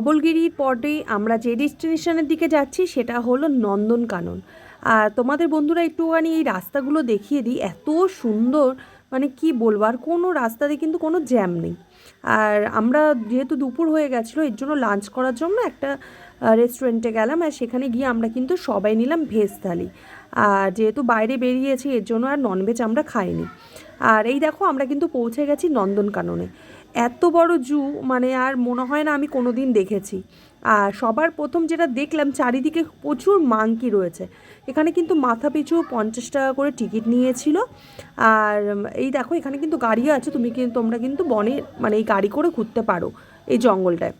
ধবলগিরির পরে আমরা যে ডেস্টিনেশনের দিকে যাচ্ছি সেটা হলো নন্দনকানন। আর তোমাদের বন্ধুরা একটুখানি এই রাস্তাগুলো দেখিয়ে দিই। এত সুন্দর মানে কি বলব, আর কোনো রাস্তাতে কিন্তু কোনো জ্যাম নেই। আর আমরা যেহেতু দুপুর হয়ে গেছিল, এর জন্য লাঞ্চ করার জন্য একটা রেস্টুরেন্টে গেলাম আর সেখানে গিয়ে আমরা কিন্তু সবাই নিলাম ভেজ থালি। আর যেহেতু বাইরে বেরিয়েছি, এর জন্য আর ননভেজ আমরা খাইনি। আর এই দেখো, আমরা কিন্তু পৌঁছে গেছি নন্দনকাননে। এত বড় জু মানে আর মনে হয় না আমি কোনো দিন দেখেছি। আর সবার প্রথম যেটা দেখলাম, চারিদিকে প্রচুর মাংকি রয়েছে। এখানে কিন্তু মাথা পিছু পঞ্চাশ টাকা করে টিকিট নিয়েছিল। আর এই দেখো, এখানে কিন্তু গাড়িও আছে, তুমি কিন্তু তোমরা কিন্তু বনে মানে এই গাড়ি করে ঘুরতে পারো এই জঙ্গলটায়।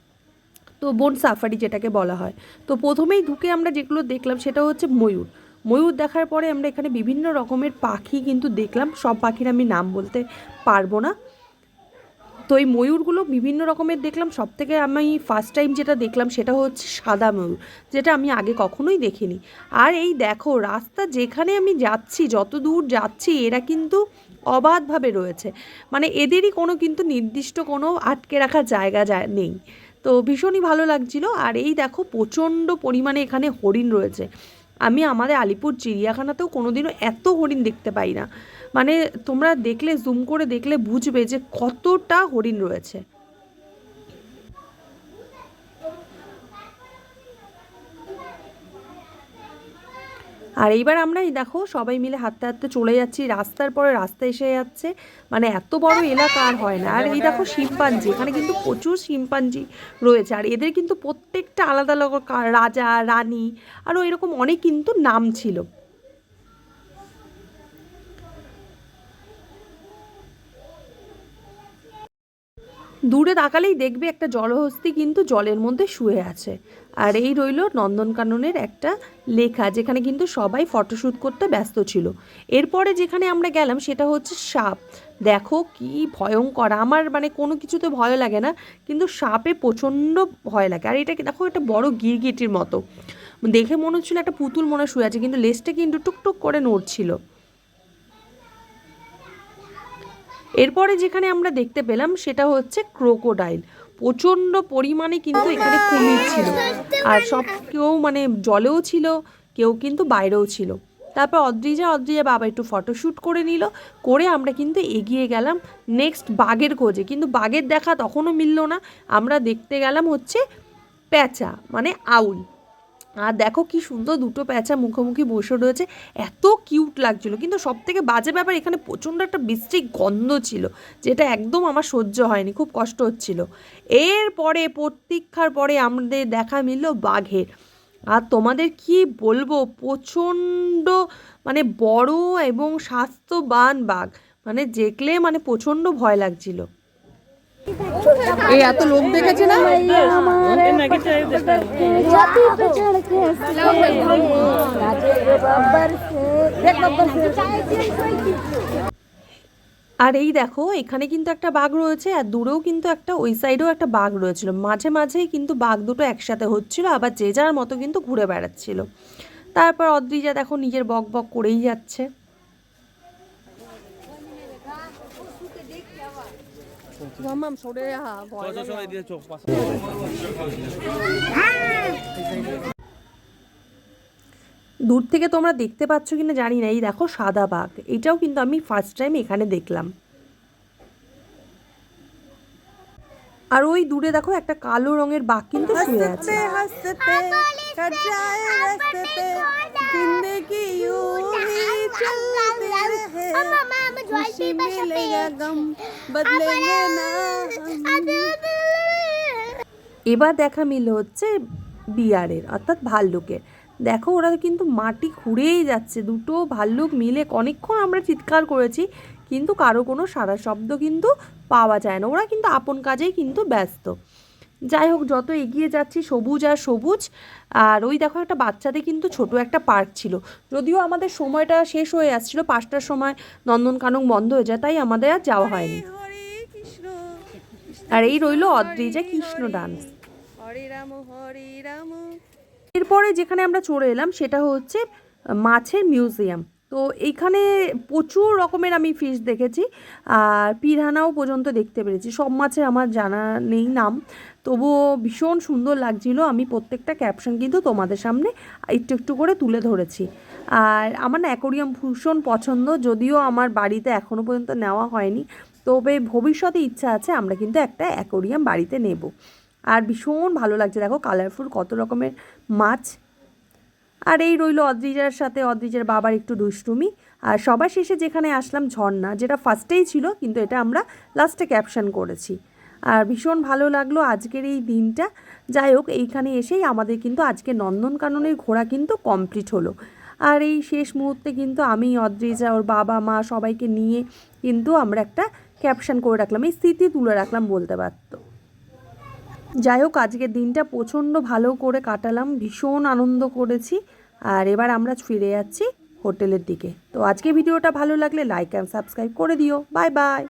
তো বন সাফারি যেটাকে বলা হয়। তো প্রথমেই ঢুকে আমরা যেগুলো দেখলাম, সেটা হচ্ছে ময়ূর। ময়ূর দেখার পরে আমরা এখানে বিভিন্ন রকমের পাখি কিন্তু দেখলাম। সব পাখির আমি নাম বলতে পারব না। তো এই ময়ূরগুলো বিভিন্ন রকমের দেখলাম। সব থেকে আমি ফার্স্ট টাইম যেটা দেখলাম সেটা হচ্ছে সাদা ময়ূর, যেটা আমি আগে কখনোই দেখিনি। আর এই দেখো, রাস্তা যেখানে আমি যাচ্ছি, যত দূর যাচ্ছি, এরা কিন্তু অবাধভাবে রয়েছে। মানে এদেরই কোনো কিন্তু নির্দিষ্ট কোনো আটকে রাখার জায়গা নেই। তো ভীষণই ভালো লাগছিল। আর এই দেখো, প্রচণ্ড পরিমাণে এখানে হরিণ রয়েছে। আমি আমাদের আলিপুর চিড়িয়াখানাতেও কোনোদিনও এত হরিণ দেখতে পাই না। মানে তোমরা দেখলে জুম করে দেখলে বুঝবে যে কতটা হরিণ রয়েছে। আর এইবার আমরা এই দেখো, সবাই মিলে হাঁটতে হাঁটতে চলে যাচ্ছি। রাস্তার পরে রাস্তা এসে যাচ্ছে। মানে এত বড় এলাকা আর হয় না। আর এই দেখো শিম্পাঞ্জি, এখানে কিন্তু প্রচুর শিম্পাঞ্জি রয়েছে। আর এদের কিন্তু প্রত্যেকটা আলাদা আলাদা রাজা, রানী, আরও এরকম অনেক কিন্তু নাম ছিল। দূরে তাকালেই দেখবে একটা জলহস্তি কিন্তু জলের মধ্যে শুয়ে আছে। আর এই রইল নন্দনকাননের একটা লেখা, যেখানে কিন্তু সবাই ফটোশ্যুট করতে ব্যস্ত ছিল। এরপরে যেখানে আমরা গেলাম সেটা হচ্ছে সাপ। দেখো কি ভয়ঙ্কর, আমার মানে কোনো কিছুতে ভয় লাগে না, কিন্তু সাপে প্রচণ্ড ভয় লাগে। আর এটাকে দেখো একটা বড় গিরগিটির মতো। দেখে মনে হচ্ছিল একটা পুতুল মনে শুয়ে আছে, কিন্তু লেজটা কিন্তু টুকটুক করে নড়ছিল। এরপরে যেখানে আমরা দেখতে পেলাম সেটা হচ্ছে ক্রোকোডাইল। প্রচণ্ড পরিমাণে কিন্তু এখানে কুমির ছিল। আর সব কেউ মানে জলেও ছিল, কেউ কিন্তু বাইরেও ছিল। তারপর অদ্রিজা অদ্রিজা বাবা একটু ফটোশ্যুট করে নিল, করে আমরা কিন্তু এগিয়ে গেলাম নেক্সট বাঘের খোঁজে। কিন্তু বাঘের দেখা তখনও মিলল না। আমরা দেখতে গেলাম হচ্ছে প্যাঁচা মানে আউল। আর দেখো কি সুন্দর দুটো প্যাঁচা মুখোমুখি বসে রয়েছে। এত কিউট লাগছিল। কিন্তু সব থেকে বাজে ব্যাপার, এখানে প্রচণ্ড একটা বৃষ্টি গন্ধ ছিল, যেটা একদম আমার সহ্য হয়নি, খুব কষ্ট হচ্ছিল। এরপরে, প্রতীক্ষার পরে আমাদের দেখা মিলল বাঘের। আর তোমাদের কি বলব, প্রচণ্ড মানে বড় এবং স্বাস্থ্যবান বাঘ। মানে দেখলে মানে প্রচণ্ড ভয় লাগছিল। এই এত লোক দেখেছে না? আর এই দেখো, এখানে কিন্তু একটা বাঘ রয়েছে, আর দূরেও কিন্তু একটা, ওই সাইডেও একটা বাঘ রয়েছিল। মাঝে মাঝেই কিন্তু বাঘ দুটো একসাথে হচ্ছিল, আবার যে যার মতো কিন্তু ঘুরে বেড়াচ্ছিল। তারপর অদ্রিজা দেখো, নিজের বক বক করেই যাচ্ছে। দূর থেকে তোমরা দেখতে পাচ্ছ কিনা জানি না এই দেখো সাদা বাঘ এটাও কিন্তু আমি ফার্স্ট টাইম এখানে দেখলাম আর ওই দূরে দেখো একটা কালো রঙের বাঘ কিন্তু শুয়ে আছে এবার দেখা মিল হচ্ছে বিয়ারের অর্থাৎ ভাল্লুকের দেখো ওরা কিন্তু মাটি খুঁড়েই যাচ্ছে দুটো ভাল্লুক মিলে অনেকক্ষণ আমরা চিৎকার করেছি কিন্তু কারও কোনো সারা শব্দ কিন্তু পাওয়া যায় না ওরা কিন্তু আপন কাজেই কিন্তু ব্যস্ত যাই হোক যত এগিয়ে যাচ্ছি সবুজ আর সবুজ। আর ওই দেখো একটা বাচ্চাদের কিন্তু ছোট একটা পার্ক ছিল। যদিও আমাদের সময়টা শেষ হয়ে আসছিল পাঁচটার সময় নন্দনকানন বন্ধ হয়ে যায় তাই আমাদের আর যাওয়া হয়নি। আর এই রইল অদ্রিজা কৃষ্ণ ডান্স হরে রাম হরে রাম। এরপরে যেখানে আমরা চলে এলাম সেটা হচ্ছে মাছের মিউজিয়াম তো এইখানে প্রচুর রকমের আমি ফিশ দেখেছি, আর পিরানাও পর্যন্ত দেখতে পেরেছি। সব মাছের আমার জানা নেই নাম, তবুও ভীষণ সুন্দর লাগছিল। আমি প্রত্যেকটা ক্যাপশন কিন্তু তোমাদের সামনে একটু একটু করে তুলে ধরেছি। আর আমার না অ্যাকোরিয়াম ভীষণ পছন্দ, যদিও আমার বাড়িতে এখনও পর্যন্ত নেওয়া হয়নি। তবে ভবিষ্যতে ইচ্ছা আছে আমরা কিন্তু একটা অ্যাকোরিয়াম বাড়িতে নেব। আর ভীষণ ভালো লাগছে, দেখো কালারফুল কত রকমের মাছ। আর এই রইল অদ্রিজার সাথে, অদ্রিজার বাবার একটু দুষ্টুমি। আর সবার শেষে যেখানে আসলাম, ঝর্ণা, যেটা ফার্স্টেই ছিল, কিন্তু এটা আমরা লাস্টে ক্যাপশন করেছি। আর ভীষণ ভালো লাগল আজকের এই দিনটা। যাই হোক, এইখানে এসেই আমাদের কিন্তু আজকে নন্দনকাননের ঘোরা কিন্তু কমপ্লিট হলো। আর এই শেষ মুহূর্তে কিন্তু আমি, অদ্রিজা, ওর বাবা, মা সবাইকে নিয়ে কিন্তু আমরা একটা ক্যাপশন করে রাখলাম, এই স্মৃতি তুলে রাখলাম বলতে পারতো। যাই হোক, আজকে দিনটা প্রচণ্ড ভালো করে কাটালাম, ভীষণ আনন্দ করেছি। আর এবার আমরা ফিরে যাচ্ছি হোটেলের দিকে। তো আজকে ভিডিওটা ভালো লাগলে লাইক অ্যান্ড সাবস্ক্রাইব করে দিও। Bye bye